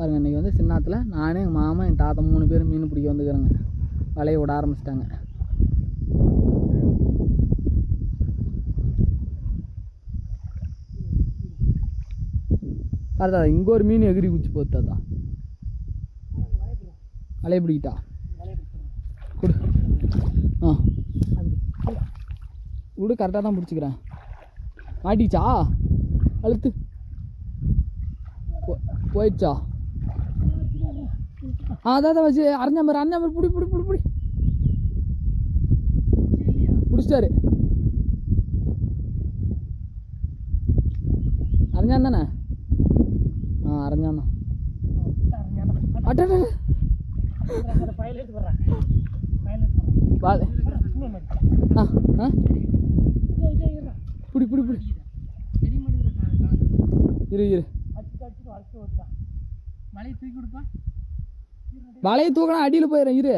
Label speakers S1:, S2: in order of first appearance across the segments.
S1: பாருங்க இன்றைக்கி வந்து சின்னாத்தில் நான் எங்கள் மாமா என் தாத்தா மூணு பேர் மீன் பிடிக்க வந்துக்கிறேங்க வலையை விட ஆரம்பிச்சிட்டாங்க. தாத்தா இங்கே ஒரு மீன் எகிரி குச்சி போகுது வலையை பிடிக்கிட்டா? கொடு. ஆ. விடு கரெக்டாக தான் பிடிச்சிக்கிறேன். மாட்டிச்சா அழுத்து. போ- போயிடுச்சா? அதான் வச்சு அரைஞ்சா மாதிரி அரைஞ்சா மாதிரி பிடி பிடி பிடி பிடி. பிடிச்சிட்டாரு. அரைஞ்சான் தானே? ஆ அரைஞ்சான் தான். அட்ட வாழை ஆ ஆ. இரு இரு.
S2: மலையை தூக்கி கொடுப்பா.
S1: வலையை தூக்கினா அடியில் போயிடும் இரு.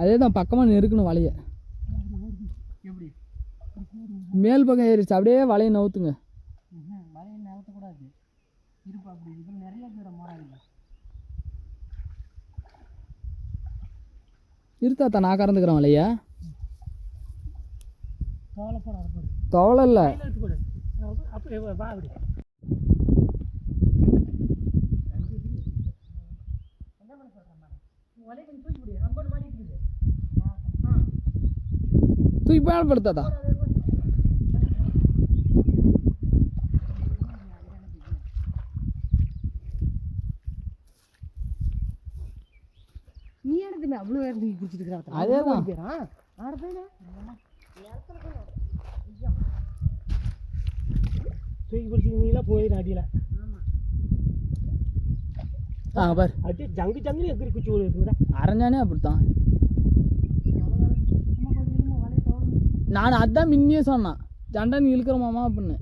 S1: அதே தான் பக்கமாக நெருக்கணும் வலையை. மேல் பக்கம் ஏறிடுச்சு அப்படியே வலையை நவுத்துங்க.
S2: ம்ஹும். மலையை நகர்த்தக்கூடாது இருப்பா அப்படி. இதில் நிறைய பேர் மாறாங்க
S1: இருத்தாத்தா நான் கறந்துக்கிறேன் வலையை. தவளை இல்லை.
S2: எடுத்து கொடு அப்போ வா அப்படி என்ன பண்ண சொல்கிறேன் மேடம் வலையை கொஞ்சம் தூக்கி விடு அம்பது மாடி இருக்குது ஆ
S1: தூக்கி மேலே படுத்தாத்தா
S2: நீ எடுத்துமே அவ்வளோ வேறு தூக்கி குடிச்சிட்டு இருக்கிறா
S1: அதேதான்.
S2: பேரா ஆறு பேர் தூக்கி பிடிச்சிங்களா போயிடும் அடியில்.
S1: ஆ பாரு.
S2: அடி ஜங்கு ஜங்குன்னு எகிரி குச்சி விடுதுங்கடா
S1: அரைஞ்சானே அப்படித்தான். நான் அதான் முன்னையே சொன்னேன். ஜண்டை நீ இழுக்கிற மாமா அப்படின்னு.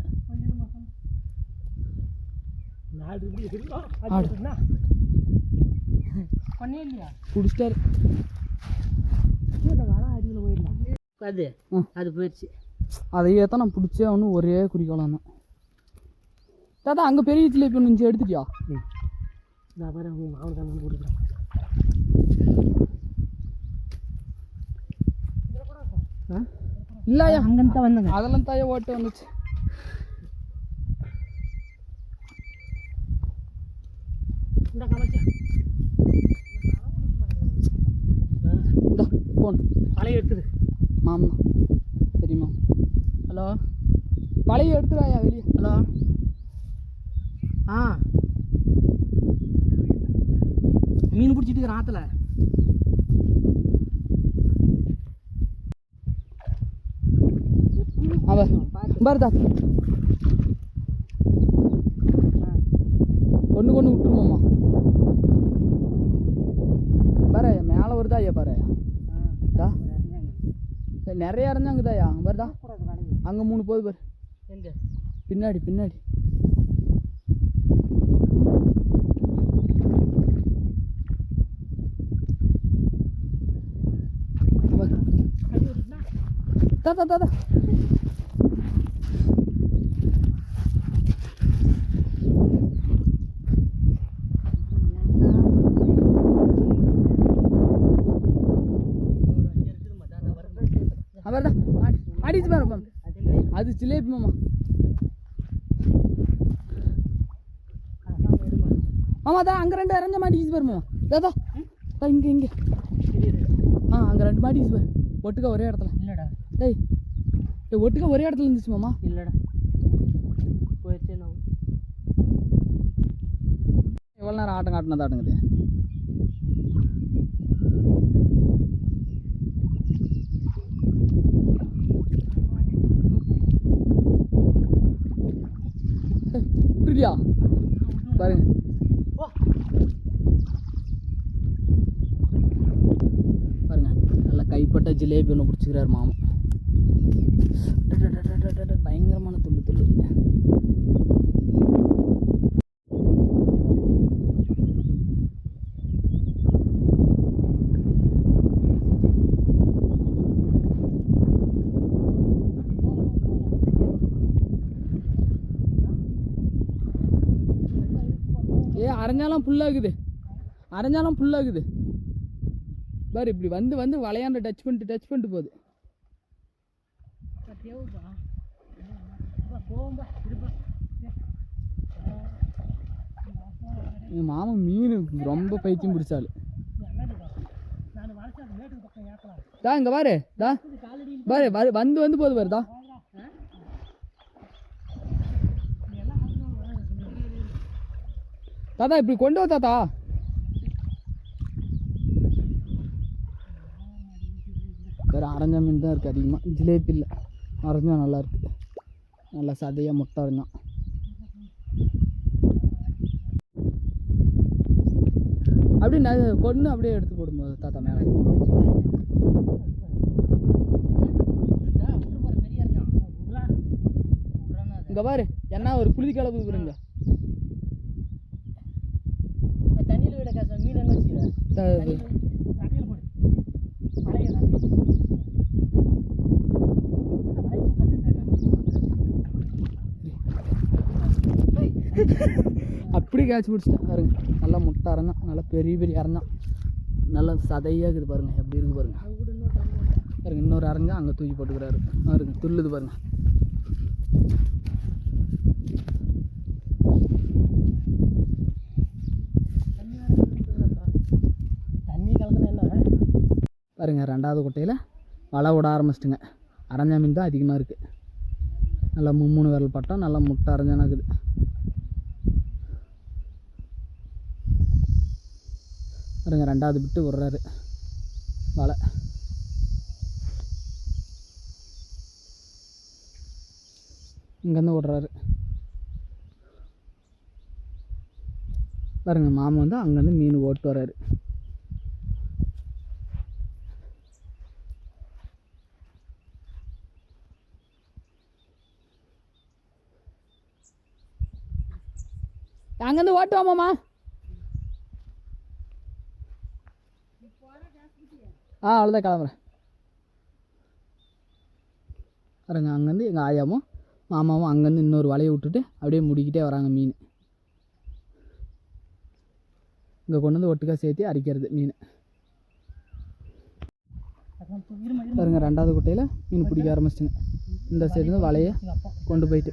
S1: பிடிச்சிட்டாரு
S2: அது. அது போயிடுச்சு.
S1: அதையே தான் நான் பிடிச்சே அவனு ஒரே குறிக்கோளாம் தான் தாத்தா அங்கே பெரிய ஜிலேபி ஒன்று இருந்துச்சு எடுத்துட்டியா?
S2: நான் பாரு அவங்க அவனுக்கு அங்கே போட்டுக்கிறேன்.
S1: இல்லையா?
S2: அங்கேருந்து தான் வந்தங்க.
S1: அதெல்லாம் தாயே ஓட்டு வந்துச்சு. ஃபோன்
S2: அலைய எடுத்துது
S1: மாமா. தெரியுமா?
S2: ஹலோ?
S1: வலையை எடுத்துடாயா வெளியே?
S2: ஹலோ? ஆ. மீன் பிடிச்சிட்டு இருக்கிற ஆற்றுல
S1: அவ பாரு தாத்தா ஒன்று கொண்டு விட்டுருமாம்மா பாரு மேலே வருதா ஐயா பாரு. நிறைய இறந்தாங்கதாயா அங்கே பாருதா அங்கே மூணு போகுது பாரு.
S2: எங்க?
S1: பின்னாடி பின்னாடி. தாத்தா தாத்தா அவர்தான். மாடி மாடிச்சு அது ஜிலேபி மாமா. மாமா தான் அங்கே ரெண்டு இறஞ்ச மாட்டிக்கிச்சு பாரு மாமா. தாதா இங்கே இங்கே. ஆ அங்கே ரெண்டு மாட்டிக்கிச்சு பாரு. ஒட்டுக்க ஒரே இடத்துல. டேய் டேய் ஒட்டுக்கா ஒரே இடத்துல இருந்துச்சு மாமா.
S2: இல்லடா. போயிடுச்சு நான்
S1: எவ்வளோ நேரம் ஆட்டம் காட்டினது ஆட்டுங்குது விட்டுட்டியா பாருங்க. பாருங்க நல்லா கைப்பட்ட ஜிலேபி ஒன்று பிடிச்சிக்கிறாரு மாமா. பயங்கரமான துள்ளு துள்ளு ஏ அரைஞ்சாலும் புல்லாகுது அரைஞ்சாலும் புல்லாகுது பாரு இப்படி வந்து வந்து வளையாண்ட டச் பண்ணிட்டு டச் பண்ணிட்டு போகுது
S2: தேவைப்பா போகும்பா இருப்பா
S1: எங்கள் மாமன் மீன் ரொம்ப பைத்தியம் பிடிச்சாள். தா இங்கே பாரு தா
S2: பாரு
S1: பாரு வரு- வந்து வந்து போகுது பாரு தா தாத்தா இப்படி கொண்டு வா தாத்தா. வேறு அரைஞ்ச மீன் தான் இருக்குது அதிகமாக ஜிலேபி இல்லை. நல்லா இருக்குது நல்லா சதையாக முட்டை அரைஞ்சான் அப்படியே ந கொன்று அப்படியே எடுத்து போடும்போது தாத்தா மேலே. இங்கே பாரு என்ன ஒரு புழுதி கிளப்பு பாருங்க.
S2: தண்ணியில விட காசு மீன் எங்க வச்சுக்கிற
S1: த-
S2: தண்ணியில வை. தண்ணியில போடு பழைய தண்ணியில போடு. வளைச்சு உட்கார்ந்து
S1: அப்படி கேட்ச் பிடிச்சிட்டேன் பாருங்க. நல்லா முட்டை அரைஞ்சான் நல்லா பெரிய பெரிய அரைஞ்சான் நல்லா சதையாக இருக்குது பாருங்க. எப்படி இருக்குது பாருங்க.
S2: இன்னொரு
S1: பாருங்க இன்னொரு அரைஞ்சா அங்கே தூக்கி போட்டுக்கிறாரு. பாருங்க துள்ளுது பாருங்க.
S2: தண்ணி கலக்கணும் என்ன?
S1: பாருங்க ரெண்டாவது குட்டையில் வலை விட ஆரம்பிச்சிட்டுங்க. அரைஞ்சா மீன் தான் அதிகமாக இருக்குது நல்லா மும்மூணு விரல் பட்டம் நல்லா முட்டை அரைஞ்சானாக்குது பாருங்க ரெண்டாவது விட்டு விட்றாரு. வலை. இங்கேருந்து விட்றாரு. பாருங்க மாமா வந்து அங்கேருந்து மீன் ஓட்டு வர்றாரு. அங்கேருந்து ஓட்டுவோமாம்மா ஆ அவ்வளோதான் கிளம்புறேன். பாருங்க அங்கேருந்து எங்கள் ஆயாவும் மாமாவும் அங்கேருந்து இன்னொரு வலையை விட்டுட்டு அப்படியே முடிக்கிட்டே வராங்க மீன். இங்கே கொண்டு வந்து ஒட்டுக்கா சேர்த்து அரிக்கிறது மீன். பாருங்க ரெண்டாவது குட்டையில் மீன் பிடிக்க ஆரம்பிச்சிட்டுங்க இந்த சைடுலேருந்து வலையை கொண்டு போயிட்டு.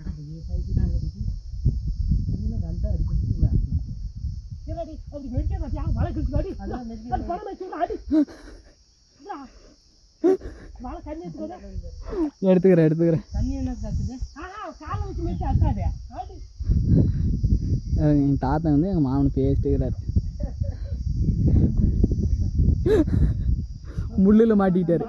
S1: எடுத்துக்கிறேன் எடுத்துக்கிறேன். எங்கள் தாத்தா வந்து எங்கள் மாமனை பேசிட்டுக்கிறாரு முள்ளில் மாட்டிக்கிட்டாரு.